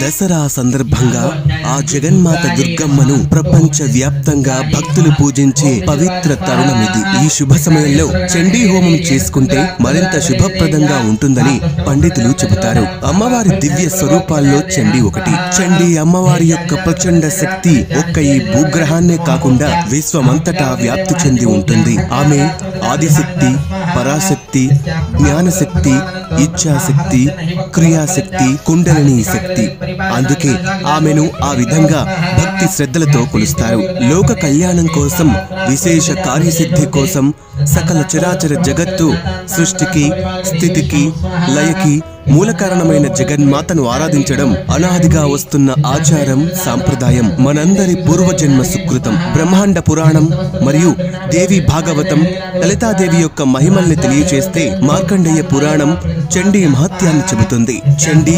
దసరా సందర్భంగా ఆ జగన్మాత దుర్గమ్మను ప్రపంచ వ్యాప్తంగా భక్తులు పూజించే పవిత్ర తరుణమిది ఈ శుభ సమయంలో చండీ హోమం చేసుకుంటే మరింత శుభప్రదంగా ఉంటుందని పండితులు చెబుతారు. అమ్మవారి దివ్య స్వరూపాల్లో చండీ ఒకటి. చండీ అమ్మవారి యొక్క ప్రచండ శక్తి ఒక్క ఈ భూగ్రహాన్నే కాకుండా విశ్వమంతటా వ్యాప్తి చెంది ఉంటుంది. ఆమె ఆదిశక్తి పరాశక్తి జ్ఞానశక్తి ఇచ్ఛాశక్తి క్రియాశక్తి కుండలిని శక్తి. అందుకే ఆమెను ఆ విధంగా భక్తి శ్రద్ధలతో కొలుస్తారు. లోక కళ్యాణం కోసం విశేష కార్యసిద్ధి కోసం సకల చరాచర జగత్తు సృష్టికి స్థితికి లయకి మూల కారణమైన జగన్మాతను ఆరాధించడం అనాదిగా వస్తున్న ఆచారం సాంప్రదాయం మనందరి పూర్వజన్మ సుకృతం బ్రహ్మాండ పురాణం మరియు దేవి భాగవతం లలితాదేవి యొక్క మహిమల్ని తెలియచేస్తే మార్కండేయ పురాణం చండీ మహత్యాన్ని చెబుతుంది. చండీ